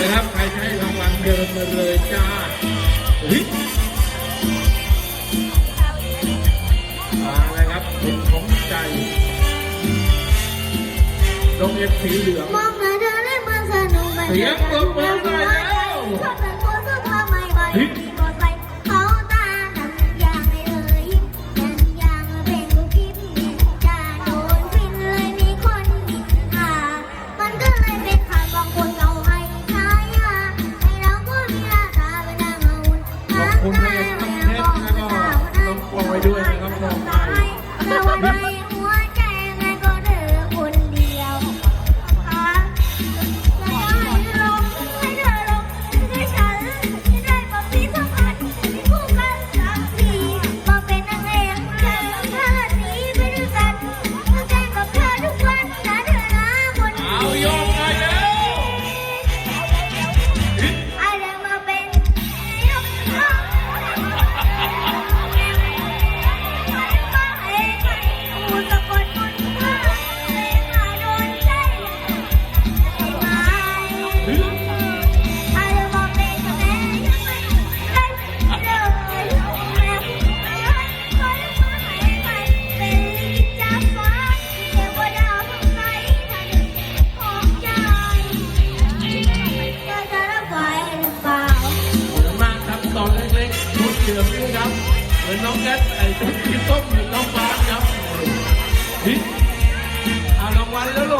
เลยครับ ใครใช้รางวัลเดินมาเลยจ้าฮิมาเลยครับคุณของใจลงเอฟสีเหลืองเสียงปรบมืได้แล้วฮิ Bye. มือนน้องแก๊สไอ้ที่ต้มเหมือนน้องฟ้าครับฮิตอ่ารางวันแล้วหรอ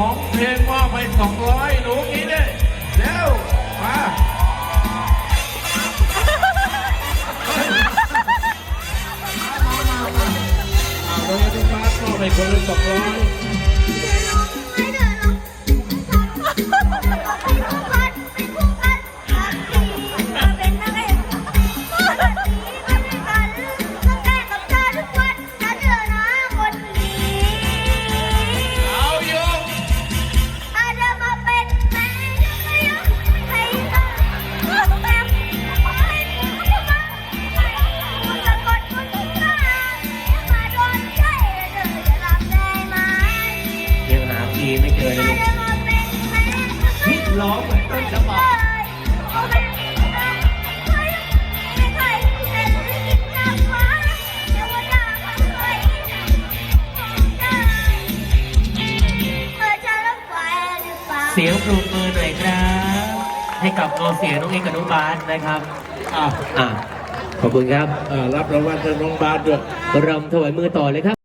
ของเพลงมอบไปสองร้อยหนูนี้เลยเร็วมาเอาเลยทุกท่านมอบไปคนละสองร้อย เลยลูกนี่ร้องเหมือนต้นฉบับเสียงปรบมือหน่อยครับ ให้กับโอเสียงน้องเอกนุบาสนะครับอ่าอะขอบคุณครับรับรางวัลจากน้องบาสด้วยรำถวายมือต่อเลยครับ